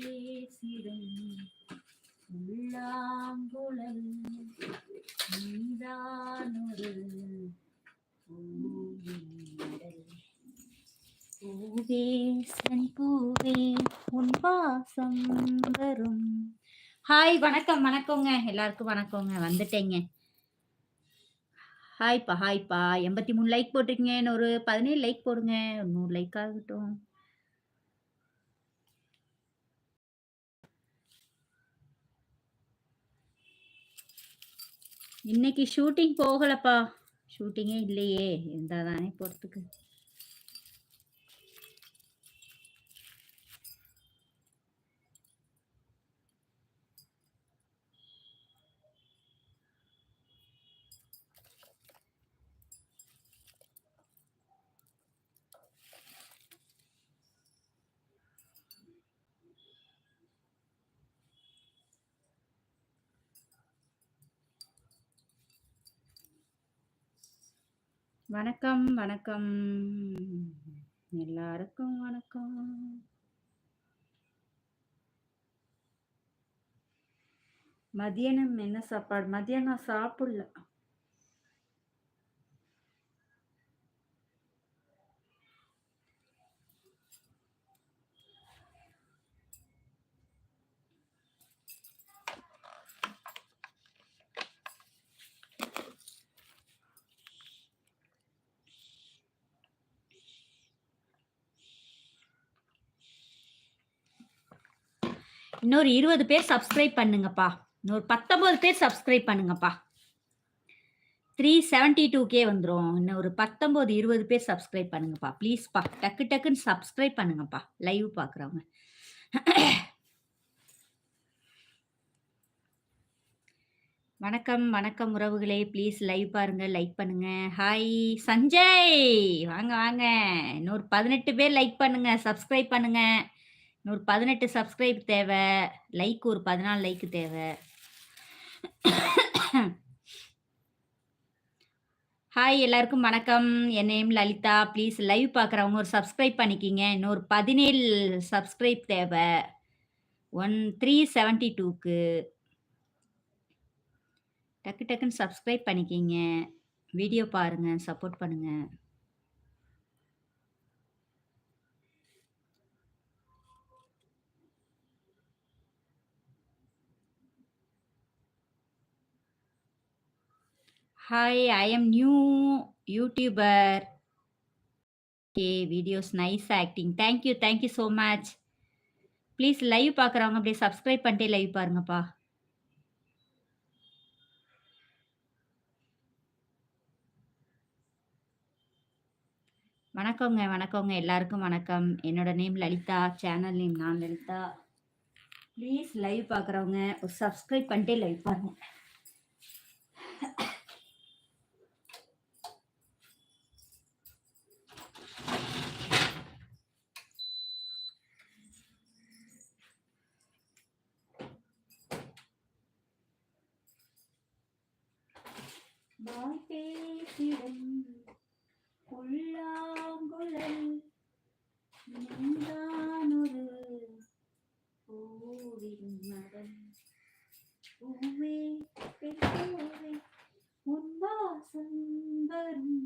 பேசிடும். உள்ளாங்குழல் நீதானொரு பூவே சென் பூவே உன் வாசம் வரும். ஹாய் வணக்கம் வணக்கங்க. எல்லாருக்கும் வணக்கங்க. வந்துட்டேங்க. ஹாய்ப்பா ஹாய்ப்பா எண்பத்தி மூணு லைக் போட்டிருக்கீங்க. இன்னொரு பதினேழு லைக் போடுங்க. ஒரு நூறு லைக் ஆகட்டும். இன்னைக்கு ஷூட்டிங் போகலப்பா. ஷூட்டிங்கே இல்லையே. இருந்தால் தானே போகிறதுக்கு வணக்கம் வணக்கம். எல்லாருக்கும் வணக்கம். மதியானம் என்ன சாப்பாடு? மதியானம் சாப்பிடல. இன்னொரு இருபது பேர் சப்ஸ்கிரைப் பண்ணுங்கப்பா. இன்னொரு பத்தொன்பது பேர் சப்ஸ்கிரைப் பண்ணுங்கப்பா. த்ரீ செவன்டி டூ கே வந்துடும் இன்னும் ஒரு பத்தொம்போது இருபது பேர் சப்ஸ்கிரைப் பண்ணுங்கப்பா. ப்ளீஸ்ப்பா டக்கு டக்குன்னு சப்ஸ்கிரைப் பண்ணுங்கப்பா. லைவ் பார்க்குறவங்க வணக்கம் வணக்கம் உறவுகளே. ப்ளீஸ் லைவ் பாருங்க லைக் பண்ணுங்க. ஹாய் சஞ்சய். வாங்க வாங்க. இன்னொரு பதினெட்டு பேர் லைக் பண்ணுங்க சப்ஸ்கிரைப் பண்ணுங்க. ஒரு பதினெட்டு சப்ஸ்கிரைப் தேவை. லைக் ஒரு பதினாலு லைக் தேவை. ஹாய் எல்லாருக்கும் வணக்கம். என் நேம் லலிதா. ப்ளீஸ் லைவ் பார்க்குறவங்க ஒரு சப்ஸ்கிரைப் பண்ணிக்கிங்க. இன்னொரு பதினேழு சப்ஸ்கிரைப் தேவை. ஒன் த்ரீ செவன்ட்டி டூக்கு டக்கு டக்குன்னு சப்ஸ்கிரைப் பண்ணிக்கிங்க. வீடியோ பாருங்கள் சப்போர்ட் பண்ணுங்கள் hi I am new YouTuber okay videos nice acting thank you thank you so much please live பார்க்குறவங்க அப்படியே சப்ஸ்கிரைப் பண்ணிட்டே லைவ் பாருங்கப்பா. வணக்கங்க வணக்கங்க. எல்லாருக்கும் வணக்கம். என்னோட நேம் லலிதா சேனல் நேம் நான் லலிதா. ப்ளீஸ் லைவ் பார்க்குறவங்க ஒரு சப்ஸ்கிரைப் பண்ணிட்டே லைவ் பாருங்கள் வாய் பேசிடும் புல்லாங்குழல் நீதானொரு பூவின் மடல் பூவே பெண் பூவே உன் வாசம் வரும்.